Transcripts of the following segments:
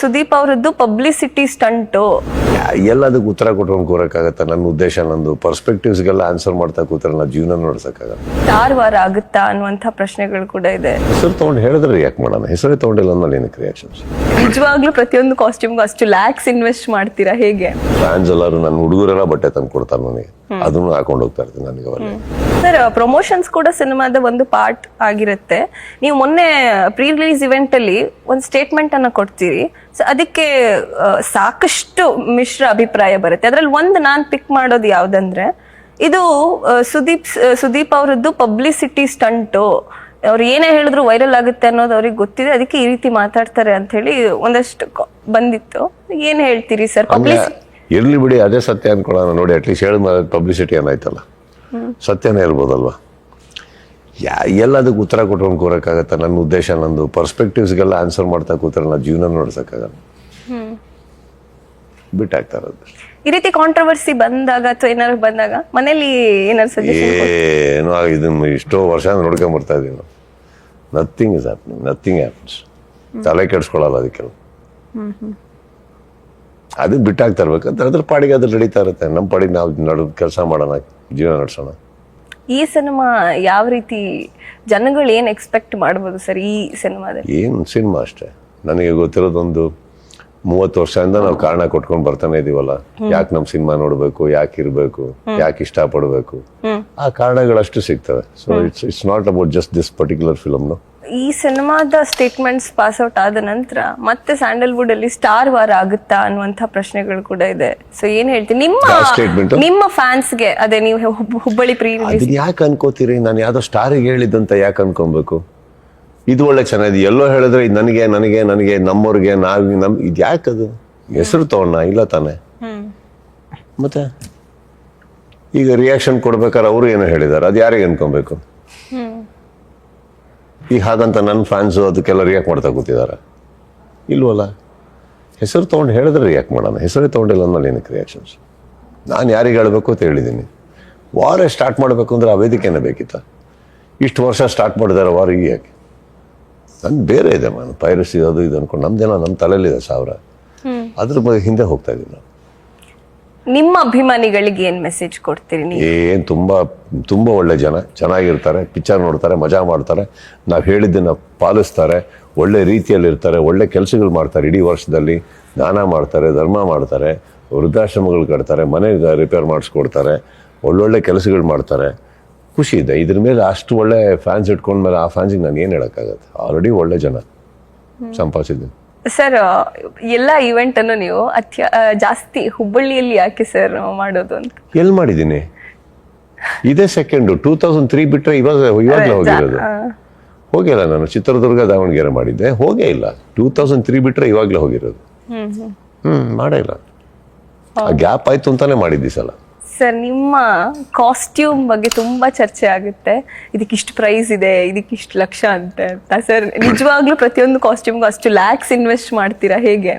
ಸುದೀಪ್ ಅವರದ್ದು publicity stunt ಎಲ್ಲದಕ್ಕೆ ಉತ್ತರ ಕೊಟ್ಕೊಂಡು ಕೂರಕ್ಕಾಗತ್ತ? ನನ್ನ ಉದ್ದೇಶ ನಂದು ಪರ್ಸ್ಪೆಕ್ಟಿವ್ಸ್ಗೆಲ್ಲ ಆನ್ಸರ್ ಮಾಡ್ತಾ ಕೂತ್ರೆ ನಾ ಜೀವನ ನೋಡ್ಸಕ್ಕಾಗಲ್ಲ. ಸ್ಟಾರ್ ವಾರ ಆಗುತ್ತಾ ಅನ್ನುವಂಥ ಪ್ರಶ್ನೆಗಳು ಕೂಡ ಇದೆ. ಹೆಸರು ತೊಗೊಂಡು ಹೇಳಿದ್ರೆ ಯಾಕೆ ಮಾಡೋಣ. ಹೆಸರೇ ತೊಗೊಂಡಿಲ್ಲ ಅಂದ್ರೆ ಏನಕ್ಕೆ ರಿಯಾಕ್ಷನ್ಸ್ ನಿಜವಾಗ್ಲೂ ಪ್ರತಿಯೊಂದು ಕಾಸ್ಟ್ಯೂಮ್ಗೂ ಅಷ್ಟು ಲ್ಯಾಕ್ಸ್ ಇನ್ವೆಸ್ಟ್ ಮಾಡ್ತೀರಾ ಹೇಗೆ? ಫ್ಯಾನ್ಸ್ ಎಲ್ಲರೂ ನನ್ನ ಹುಡುಗರೆಲ್ಲ ಬಟ್ಟೆ ತಂದು ಕೊಡ್ತಾರೆ ನನಗೆ ಅದನ್ನು ಹಾಕೊಂಡು ಹೋಗ್ತಾ ಇರ್ತೀನಿ ನನಗೆ ಅವಾಗ ಸರ್ ಪ್ರಮೋಷನ್ಸ್ ಕೂಡ ಸಿನಿಮಾದ ಒಂದು ಪಾರ್ಟ್ ಆಗಿರುತ್ತೆ. ನೀವು ಮೊನ್ನೆ ಪ್ರೀ ರಿಲೀಸ್ ಇವೆಂಟ್ ಅಲ್ಲಿ ಒಂದು ಸ್ಟೇಟ್ಮೆಂಟ್ ಅನ್ನ ಕೊಡ್ತೀರಿ. ಸೊ ಅದಕ್ಕೆ ಸಾಕಷ್ಟು ಮಿಶ್ರ ಅಭಿಪ್ರಾಯ ಬರುತ್ತೆ. ಅದ್ರಲ್ಲಿ ಒಂದು ನಾನು ಪಿಕ್ ಮಾಡೋದು ಯಾವ್ದಂದ್ರೆ ಇದು ಸುದೀಪ್ ಸುದೀಪ್ ಅವರದ್ದು ಪಬ್ಲಿಸಿಟಿ ಸ್ಟಂಟು ಅವ್ರು ಏನೇ ಹೇಳಿದ್ರು ವೈರಲ್ ಆಗುತ್ತೆ ಅನ್ನೋದು ಅವ್ರಿಗೆ ಗೊತ್ತಿದೆ. ಅದಕ್ಕೆ ಈ ರೀತಿ ಮಾತಾಡ್ತಾರೆ ಅಂತ ಹೇಳಿ ಒಂದಷ್ಟು ಬಂದಿತ್ತು. ಏನ್ ಹೇಳ್ತೀರಿ ಸರ್? ಪಬ್ಲಿಸಿ ಇರ್ಲಿ ಬಿಡಿ ಅದೇ ಸತ್ಯ ಅನ್ಕೊಳ್ಳೋಣ ನೋಡಿ. ಅಟ್ಲೀಸ್ಟ್ ಹೇಳಿದ ಪಬ್ಲಿಸಿಟಿ ಏನಾಯ್ತಲ್ಲ ಸತ್ಯನೇ ಇರ್ಬೋದಲ್ವಾ ಯಾ ಎಲ್ಲದಕ್ಕೆ ಉತ್ತರ ಕೊಟ್ಕೊಂಡು ಕೂರಕ್ಕಾಗತ್ತ? ನನ್ನ ಉದ್ದೇಶ ನಂದು ಪರ್ಸ್ಪೆಕ್ಟಿವ್ಸ್ಗೆಲ್ಲ ಆನ್ಸರ್ ಮಾಡ್ತಾ ಕೂತ್ರೆ ನಾ ಜೀವನ ನೋಡ್ಸಕ್ಕಾಗಲ್ಲ. ಬಿಟ್ಟಾಗ್ತಾ ಇರೋದು. ಈ ರೀತಿ ಕಾಂಟ್ರವರ್ಸಿ ಬಂದಾಗ ಅಥವಾ ಏನಾದ್ರು ಬಂದಾಗ ಮನೇಲಿ ಏನಾದ್ರು ಏನೋ ಇದನ್ನ ಇಷ್ಟೋ ವರ್ಷ ನೋಡ್ಕೊಂಡ್ ಬರ್ತಾ ಇದೀವಿ ನಾವು nothing is happening nothing happens ತಲೆ ಕೆಡ್ಸ್ಕೊಳ್ಳಲ್ಲ ಅದಕ್ಕೆಲ್ಲ. ಅದು ಬಿಟ್ಟಾಗ್ತಾ ಇರ್ಬೇಕಂತ ಅದ್ರ ಪಾಡಿಗೆ ಅದು ನಡೀತಾ ಇರುತ್ತೆ. ನಮ್ಮ ಪಾಡಿಗೆ ನಾವು ನಡು ಕೆಲಸ ಮಾಡೋಣ. ಜೀವನ ನಡೆಸೋಣ. ಈ ಸಿನಿಮಾ ಯಾವ ರೀತಿ ಜನಗಳು ಏನು ಎಕ್ಸ್ಪೆಕ್ಟ್ ಮಾಡ್ಬೋದು ಸರ್ ಈ ಸಿನಿಮಾದಲ್ಲಿ? ಏನು ಸಿನಿಮಾ ಅಷ್ಟೇ. ನನಗೆ ಗೊತ್ತಿರೋದೊಂದು ಮೂವತ್ತು ವರ್ಷದಿಂದ ನಾವು ಕಾರಣ ಕೊಟ್ಕೊಂಡು ಬರ್ತಾನೆ ಇದೀವಲ್ಲ. ಯಾಕೆ ನಮ್ಮ ಸಿನಿಮಾ ನೋಡಬೇಕು ಯಾಕೆ ಇರಬೇಕು ಯಾಕೆ ಇಷ್ಟಪಡಬೇಕು. ಆ ಕಾರಣಗಳಷ್ಟು ಸಿಗ್ತವೆ. So it's it's not about just this particular ಫಿಲಮ್ನು ಈ ಸಿನಿಮಾದ ಸ್ಟೇಟ್ಮೆಂಟ್ಸ್ ಪಾಸ್ ಔಟ್ ಆದ ನಂತರ ಮತ್ತೆ ಸ್ಯಾಂಡಲ್ವುಡ್ ಅಲ್ಲಿ ಸ್ಟಾರ್ ವಾರ್ ಆಗುತ್ತಾ ಅನ್ನುವಂಥ ಪ್ರಶ್ನೆಗಳು ಕೂಡ ಇದೆ. ಸೊ ಏನ್ ಹೇಳ್ತೀನಿ ನಿಮ್ಮ? ನಿಮ್ಮ ಫ್ಯಾನ್ಸ್ಗೆ ಅದೇ ನೀವು ಹುಬ್ಬಳ್ಳಿ ಪ್ರೀ ಯಾಕೆ ಅನ್ಕೋತೀರಿ? ನಾನು ಯಾವ್ದೋ ಸ್ಟಾರಿಗೆ ಹೇಳಿದ್ದಂತ ಯಾಕೆ ಅನ್ಕೊಬೇಕು? ಇದು ಒಳ್ಳೆ ಚೆನ್ನಾಗಿದೆ. ಎಲ್ಲೋ ಹೇಳಿದ್ರೆ ಇದು ನನಗೆ ನನಗೆ ನನಗೆ ನಮ್ಮವ್ರಿಗೆ ನಾವ್ ನಮ್ ಇದು ಅದು? ಹೆಸರು ತಗೊಂಡ ಇಲ್ಲ ತಾನೆ? ಮತ್ತೆ? ಈಗ ರಿಯಾಕ್ಷನ್ ಕೊಡ್ಬೇಕಾದ್ರೆ ಅವರು ಏನೋ ಹೇಳಿದ್ದಾರೆ ಅದು ಯಾರಿಗೆ ಅನ್ಕೊಬೇಕು? ಈಗ ಹಾಗಂತ ನನ್ನ ಫ್ಯಾನ್ಸು ಅದಕ್ಕೆಲ್ಲ ರಿಯಾಕ್ಟ್ ಮಾಡ್ತಾ ಕೂತಿದ್ದಾರೆ. ಇಲ್ವಲ್ಲ? ಹೆಸರು ತೊಗೊಂಡು ಹೇಳಿದ್ರೆ ರಿಯಾಕ್ಟ್ ಮಾಡೋಣ. ಹೆಸರೇ ತೊಗೊಂಡಿಲ್ಲ ಅಂದ್ಮೇಲೆ ಏನಕ್ಕೆ ರಿಯಾಕ್ಷನ್ಸ್ ನಾನು ಯಾರಿಗೆ ಹೇಳಬೇಕು ಅಂತ ಹೇಳಿದ್ದೀನಿ ವಾರ ಸ್ಟಾರ್ಟ್ ಮಾಡಬೇಕು ಅಂದರೆ ಆ ವೇದಿಕೆನೇ ಬೇಕಿತ್ತ? ಇಷ್ಟು ವರ್ಷ ಸ್ಟಾರ್ಟ್ ಮಾಡಿದಾರೆ ವಾರ ಈಗ ಯಾಕೆ? ನಂದು ಬೇರೆ ಇದೆ ನಾನು ಪೈರಸಿ ಅದು ಇದು ಅನ್ಕೊಂಡು ನಮ್ದೇನೋ ನಮ್ಮ ತಲೆಯಲ್ಲಿದೆ ಸಾವಿರ. ಅದ್ರ ಬಗ್ಗೆ ಹಿಂದೆ ಹೋಗ್ತಾ ಇದ್ದೀನಿ ನಾವು ನಿಮ್ಮ ಅಭಿಮಾನಿಗಳಿಗೆ ಏನ್ ಮೆಸೇಜ್ ಕೊಡ್ತೀರಿ ನೀವು? ಏನ್ ತುಂಬಾ ತುಂಬಾ ಒಳ್ಳೆ ಜನ ಚೆನ್ನಾಗಿರ್ತಾರೆ ಪಿಕ್ಚರ್ ನೋಡ್ತಾರೆ ಮಜಾ ಮಾಡ್ತಾರೆ ನಾವು ಹೇಳಿದ್ದನ್ನ ಪಾಲಿಸ್ತಾರೆ ಒಳ್ಳೆ ರೀತಿಯಲ್ಲಿ ಇರ್ತಾರೆ ಒಳ್ಳೆ ಕೆಲಸಗಳು ಮಾಡ್ತಾರೆ ಇಡೀ ವರ್ಷದಲ್ಲಿ ದಾನ ಮಾಡ್ತಾರೆ ಧರ್ಮ ಮಾಡ್ತಾರೆ ವೃದ್ಧಾಶ್ರಮಗಳು ಕಟ್ತಾರೆ ಮನೆ ರಿಪೇರ್ ಮಾಡಿಸ್ಕೊಡ್ತಾರೆ ಒಳ್ಳೊಳ್ಳೆ ಕೆಲಸಗಳು ಮಾಡ್ತಾರೆ. ಖುಷಿ ಇದೆ. ಇದ್ರ ಮೇಲೆ ಅಷ್ಟು ಒಳ್ಳೆ ಫ್ಯಾನ್ಸ್ ಇಟ್ಕೊಂಡ್ಮೇಲೆ ಆ ಫ್ಯಾನ್ಸಿಗೆ ನಾನು ಏನು ಹೇಳೋಕ್ಕಾಗತ್ತೆ? ಆಲ್ರೆಡಿ ಒಳ್ಳೆ ಜನ ಸಂಪಾದಿಸಿದ್ದೀನಿ ಸರ್ ಎಲ್ಲ ಇವೆಂಟ್ ಅನ್ನು ನೀವು ಅತ್ಯ ಜಾಸ್ತಿ ಹುಬ್ಬಳ್ಳಿಯಲ್ಲಿ ಯಾಕೆ ಸರ್ ಮಾಡೋದು ಅಂತ? ಎಲ್ಲಿ ಮಾಡಿದ್ದೀನಿ? ಇದೇ ಸೆಕೆಂಡು ಟೂ ತೌಸಂಡ್ ತ್ರೀ ಬಿಟ್ಟರೆ ಇವಾಗ ಇವಾಗಲೇ ಹೋಗಿರೋದು. ಹೋಗಿಲ್ಲ ನಾನು ಚಿತ್ರದುರ್ಗ ದಾವಣಗೆರೆ ಮಾಡಿದ್ದೆ. ಹೋಗೇ ಇಲ್ಲ. ಟೂ ತೌಸಂಡ್ ತ್ರೀ ಬಿಟ್ರೆ ಇವಾಗಲೇ ಹೋಗಿರೋದು. ಹ್ಮ್ ಹ್ಮ್. ಹ್ಞೂ ಮಾಡೇ ಇಲ್ಲ. ಆ ಗ್ಯಾಪ್ ಆಯ್ತು ಅಂತಾನೆ ಮಾಡಿದ್ದಿ ಸಲ. ಸರ್ ನಿಮ್ಮ ಕಾಸ್ಟ್ಯೂಮ್ ಬಗ್ಗೆ ತುಂಬಾ ಚರ್ಚೆ ಆಗುತ್ತೆ. ಇದಕ್ಕೆ ಇಷ್ಟು ಪ್ರೈಸ್ ಇದೆ ಇದಕ್ಕೆ ಇಷ್ಟು ಲಕ್ಷ ಅಂತೆ ಅಂತ. ಸರ್ ನಿಜವಾಗ್ಲೂ ಪ್ರತಿಯೊಂದು ಕಾಸ್ಟ್ಯೂಮ್ಗೂ ಅಷ್ಟು ಲ್ಯಾಕ್ಸ್ ಇನ್ವೆಸ್ಟ್ ಮಾಡ್ತೀರಾ? ಹೇಗೆ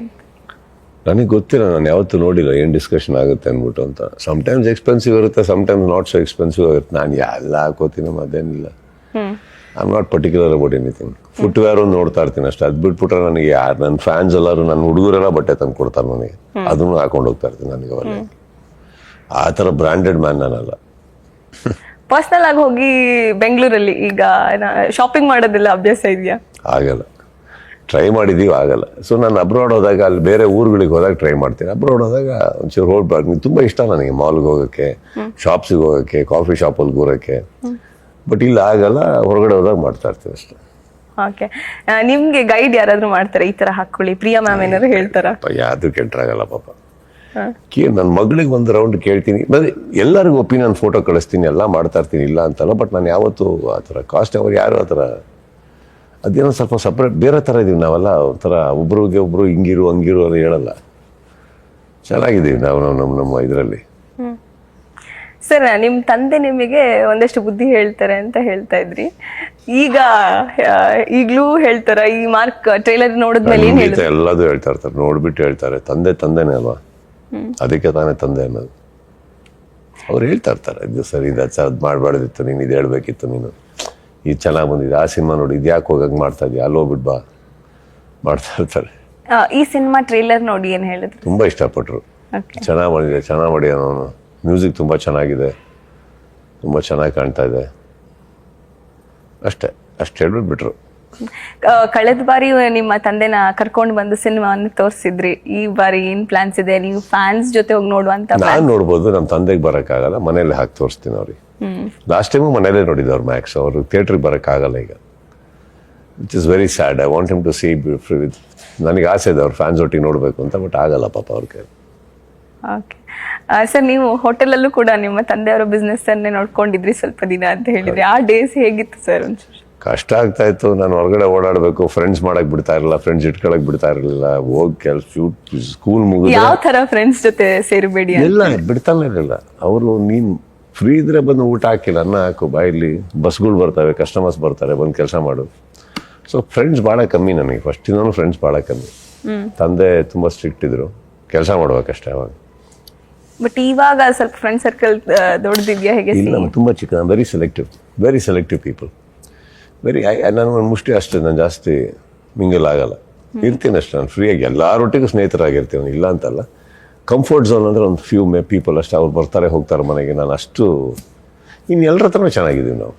ನನಗೆ ಗೊತ್ತಿಲ್ಲ ನಾನು ಯಾವತ್ತೂ ನೋಡಿಲ್ಲ ಏನು ಡಿಸ್ಕಷನ್ ಆಗುತ್ತೆ ಅಂದ್ಬಿಟ್ಟು ಅಂತ. ಸಮ್ಟೈಮ್ಸ್ ಎಕ್ಸ್ಪೆನ್ಸಿವ್ ಇರುತ್ತೆ ಸಮ್ಟೈಮ್ಸ್ ನಾಟ್ ಸೊ ಎಕ್ಸ್ಪೆನ್ಸಿವ್ ಆಗುತ್ತೆ. ನಾನು ಎಲ್ಲ ಹಾಕೋತೀನಿ ಅದೇನಿಲ್ಲ. I am not particular about anything footwear ಒಂದು ನೋಡ್ತಾ ಇರ್ತೀನಿ ಅಷ್ಟೇ. ಅದು ಬಿಟ್ಬಿಟ್ರೆ ನನಗೆ ಯಾರು ನನ್ನ ಫ್ಯಾನ್ಸ್ ಎಲ್ಲರೂ ನನ್ನ ಹುಡುಗರೆಲ್ಲ ಬಟ್ಟೆ ತಂದು ಕೊಡ್ತಾರೆ ನನಗೆ ಅದನ್ನು ಹಾಕೊಂಡು ಹೋಗ್ತಾ ಇರ್ತೀನಿ ನನಗೆ ಅವಾಗ ಆ ಥರ ಬ್ರ್ಯಾಂಡೆಡ್ ಮ್ಯಾನ್ ನಾನಲ್ಲ. ಪರ್ಸನಲ್ ಆಗಿ ಹೋಗಿ ಬೆಂಗಳೂರಲ್ಲಿ ಈಗ ಶಾಪಿಂಗ್ ಮಾಡೋದಿಲ್ಲ ಅಭ್ಯಾಸ ಇದೆಯಾ? ಆಗಲ್ಲ. ಟ್ರೈ ಮಾಡಿದೀವಿ ಆಗಲ್ಲ. ಸೊ ನಾನು ಅಬ್ರಾಡ್ ಹೋದಾಗ ಅಲ್ಲಿ ಬೇರೆ ಊರುಗಳಿಗೆ ಹೋದಾಗ ಟ್ರೈ ಮಾಡ್ತೀನಿ. ಅಬ್ರಾಡ್ ಹೋದಾಗ ಒಂಚೂರು ಹೋಗ್ಬಾರ್ದು ತುಂಬ ಇಷ್ಟ ನನಗೆ ಮಾಲ್ಗೆ ಹೋಗೋಕ್ಕೆ ಶಾಪ್ಸಿಗೆ ಹೋಗೋಕ್ಕೆ ಕಾಫಿ ಶಾಪಲ್ಲಿ ಕೂರೋಕ್ಕೆ. ಬಟ್ ಇಲ್ಲಿ ಆಗಲ್ಲ. ಹೊರಗಡೆ ಹೋದಾಗ ಮಾಡ್ತಾ ಇರ್ತೀನಿ ಅಷ್ಟೇ. ಓಕೆ ನಿಮಗೆ ಗೈಡ್ ಯಾರಾದರೂ ಮಾಡ್ತಾರೆ? ಈ ಥರ ಹಾಕ್ಕೊಳ್ಳಿ. ಪ್ರಿಯಾ ಮ್ಯಾಮ್ ಏನಾದ್ರು ಹೇಳ್ತಾರ? ಯಾವ್ದು ಕೆಟ್ಟರಾಗಲ್ಲ ಪಾಪ. ಕೇ ನನ್ನ ಮಗಳಿಗೆ ಒಂದು ರೌಂಡ್ ಕೇಳ್ತೀನಿ. ಬರೀ ಎಲ್ಲರಿಗೂ ಒಪಿನಿಯನ್ ಫೋಟೋ ಕಳಿಸ್ತೀನಿ ಎಲ್ಲ ಮಾಡ್ತಾ ಇರ್ತೀನಿ ಇಲ್ಲ ಅಂತಲ್ಲ ಬಟ್ ನಾನು ಯಾವತ್ತೂ ಆ ಥರ ಕಾಸ್ಟ್ ಅವ್ರು ಯಾರು ಆ ಥರ? ಅದೇನೋ ಸ್ವಲ್ಪ ಸಪ್ರೇಟ್ ಬೇರೆ ಥರ ಇದ್ದೀವಿ ನಾವೆಲ್ಲ ಒಂಥರ ಒಬ್ರಿಗೆ ಒಬ್ರು ಹಿಂಗಿರು ಹಂಗಿರು ಅಂತ ಹೇಳಲ್ಲ. ಚೆನ್ನಾಗಿದ್ದೀವಿ ನಾವು ನಾವು ನಮ್ಮ ನಮ್ಮ ಇದರಲ್ಲಿ. ಸರ್ ನಿಮ್ಮ ತಂದೆ ನಿಮಗೆ ಒಂದಷ್ಟು ಬುದ್ಧಿ ಹೇಳ್ತಾರೆ ಅಂತ ಹೇಳ್ತಾ ಇದ್ರಿ. ಈಗ ಈಗಲೂ ಹೇಳ್ತಾರ? ಈ ಮಾರ್ಕ್ ಟ್ರೈಲರ್ ನೋಡಿದ್ಮೇಲೆ ಏನ್ ಹೇಳಿದ್ರು ಎಲ್ಲದೂ ಹೇಳ್ತಾ ಇರ್ತಾರೆ ನೋಡ್ಬಿಟ್ಟು ಹೇಳ್ತಾರೆ. ತಂದೆ ತಂದೆನೇ ಅಲ್ವಾ? ಅದಕ್ಕೆ ತಾನೇ ತಂದೆ ಅನ್ನೋದು. ಅವ್ರು ಹೇಳ್ತಾ ಇರ್ತಾರೆ ಇದು ಸರಿ ಇದು ಸರ್ ಅದು ಮಾಡಬಾರ್ದಿತ್ತು ನೀನು ಇದು ಹೇಳ್ಬೇಕಿತ್ತು ನೀನು. ಇದು ಚೆನ್ನಾಗಿ ಬಂದಿದೆ ಆ ಸಿನಿಮಾ ನೋಡಿ ಇದು ಯಾಕೆ ಹೋಗಂಗೆ ಮಾಡ್ತಾ ಇದೆಯಾ? ಅಲ್ಲಿ ಹೋಗ್ಬಿಟ್ಟು ಬಾ. ಮಾಡ್ತಾ ಇರ್ತಾರೆ. ಆ, ಈ ಸಿನಿಮಾ ಟ್ರೇಲರ್ ನೋಡಿ ಏನು ಹೇಳಿದ್ರು? ತುಂಬ ಇಷ್ಟಪಟ್ಟರು ಚೆನ್ನಾಗಿ ಮಾಡಿದೆ ಚೆನ್ನಾಗಿ ಮಾಡಿ ಅವನು. ಮ್ಯೂಸಿಕ್ ತುಂಬ ಚೆನ್ನಾಗಿದೆ. ತುಂಬ ಚೆನ್ನಾಗಿ ಕಾಣ್ತಾ ಇದೆ. ಅಷ್ಟೇ ಅಷ್ಟು ಹೇಳ್ಬಿಟ್ಟು ಬಿಟ್ರು ಕಳೆದ ಬಾರಿ ನಿಮ್ಮ ತಂದೆನ ಕರ್ಕೊಂಡು ಬಂದು ಸಿನಿಮಾವನ್ನು ತೋರಿಸಿದ್ರಿ. ಈ ಬಾರಿ ಏನ್ ಪ್ಲಾನ್ಸ್ ಇದೆ? ನೀವು ಫ್ಯಾನ್ಸ್ ಜೊತೆ ಹೋಗಿ ನೋಡುವಂತ ನಾನು ನೋಡ್ಬೋದು ನಮ್ಮ ತಂದೆಗೆ ಬರೋಕ್ಕಾಗಲ್ಲ ಮನೇಲಿ ಹಾಕಿ ತೋರಿಸ್ತೀನಿ ಅವ್ರಿಗೆ. ಲಾಸ್ಟ್ ಟೈಮು ಮನೇಲೇ ನೋಡಿದ್ರು ಅವ್ರು ಮ್ಯಾಕ್ಸ್ ಅವರು ಥಿಯೇಟ್ರಿಗೆ ಬರೋಕ್ಕಾಗಲ್ಲ ಈಗ. Which is very sad I want him to see with ನನಗೆ ಆಸೆ ಇದೆ ಅವ್ರ ಫ್ಯಾನ್ಸ್ ಒಟ್ಟಿಗೆ ನೋಡಬೇಕು ಅಂತ ಬಟ್ ಆಗಲ್ಲ ಪಾಪ ಅವ್ರ ಕೈ ಓಕೆ ಸರ್ ನೀವು ಹೋಟೆಲಲ್ಲೂ ಕೂಡ ನಿಮ್ಮ ತಂದೆಯವರ ಬಿಸ್ನೆಸ್ ಅನ್ನೇ ನೋಡ್ಕೊಂಡಿದ್ರಿ ಸ್ವಲ್ಪ ದಿನ ಅಂತ ಹೇಳಿದ್ರಿ. ಆ ಡೇಸ್ ಹೇಗಿತ್ತು ಸರ್ ಒಂಚೂರು? ಕಷ್ಟ ಆಗ್ತಾ ಇತ್ತು. ನಾನು ಹೊರಗಡೆ ಓಡಾಡಬೇಕು ಫ್ರೆಂಡ್ಸ್ ಮಾಡಕ್ ಬಿಡ್ತಾ ಇರಲಿಲ್ಲ ಫ್ರೆಂಡ್ಸ್ ಇಟ್ಕೊಳಕ್ ಬಿಡ್ತಾ ಇರಲಿಲ್ಲ. ಹೋಗಿ ಕೆಲಸ ಸ್ಕೂಲ್ ಯಾವ ತರ ಫ್ರೆಂಡ್ಸ್ ಜೊತೆ ಸೇರಬೇಡಿ ಎಲ್ಲ ಬಿಡ್ತಾನೆ ಇರಲಿಲ್ಲ. ಅವರು ನೀನ್ ಫ್ರೀ ಇದ್ರೆ ಬಂದು ಊಟ ಹಾಕಿಲ್ಲ ಅನ್ನ ಹಾಕು ಬಾಯಲ್ಲಿ ಬಸ್ಗಳು ಬರ್ತವೆ ಕಸ್ಟಮರ್ಸ್ ಬರ್ತಾರೆ ಬಂದು ಕೆಲಸ ಮಾಡು. ಸೊ ಫ್ರೆಂಡ್ಸ್ ಭಾಳ ಕಮ್ಮಿ ನನಗೆ. ಫಸ್ಟಿಂದನೂ ಫ್ರೆಂಡ್ಸ್ ಭಾಳ ಕಮ್ಮಿ. ತಂದೆ ತುಂಬ ಸ್ಟ್ರಿಕ್ಟ್ ಇದ್ರು. ಕೆಲಸ ಮಾಡ್ಬೇಕಷ್ಟೇ ಅವಾಗ. ಬಟ್ ಇವಾಗ ಸ್ವಲ್ಪ ಫ್ರೆಂಡ್ ಸರ್ಕಲ್ ದೊಡ್ಡದಿದ್ಯಾ ಹೇಗೆ ಇಲ್ಲ ತುಂಬ ಚಿಕ್ಕ very selective very selective people very ನಾನು ಮುಷ್ಟಿ ಅಷ್ಟೇ, ನಾನು ಜಾಸ್ತಿ ಮಿಂಗಲ್ ಆಗಲ್ಲ. ಇರ್ತೀನಿ ಅಷ್ಟೇ, ನಾನು ಫ್ರೀಯಾಗಿ ಎಲ್ಲರೊಟ್ಟಿಗೂ ಸ್ನೇಹಿತರಾಗಿರ್ತೀನಿ, ಇಲ್ಲ ಅಂತಲ್ಲ. ಕಂಫರ್ಟ್ ಝೋನ್ ಅಂದರೆ ಒಂದು ಫ್ಯೂ ಮೇ ಪೀಪಲ್ ಅಷ್ಟೇ, ಅವ್ರು ಬರ್ತಾರೆ, ಹೋಗ್ತಾರೆ ಮನೆಗೆ. ನಾನು ಅಷ್ಟು ಇನ್ನು ಎಲ್ಲರ ಹತ್ರನೂ ಚೆನ್ನಾಗಿದ್ದೀವಿ ನಾವು.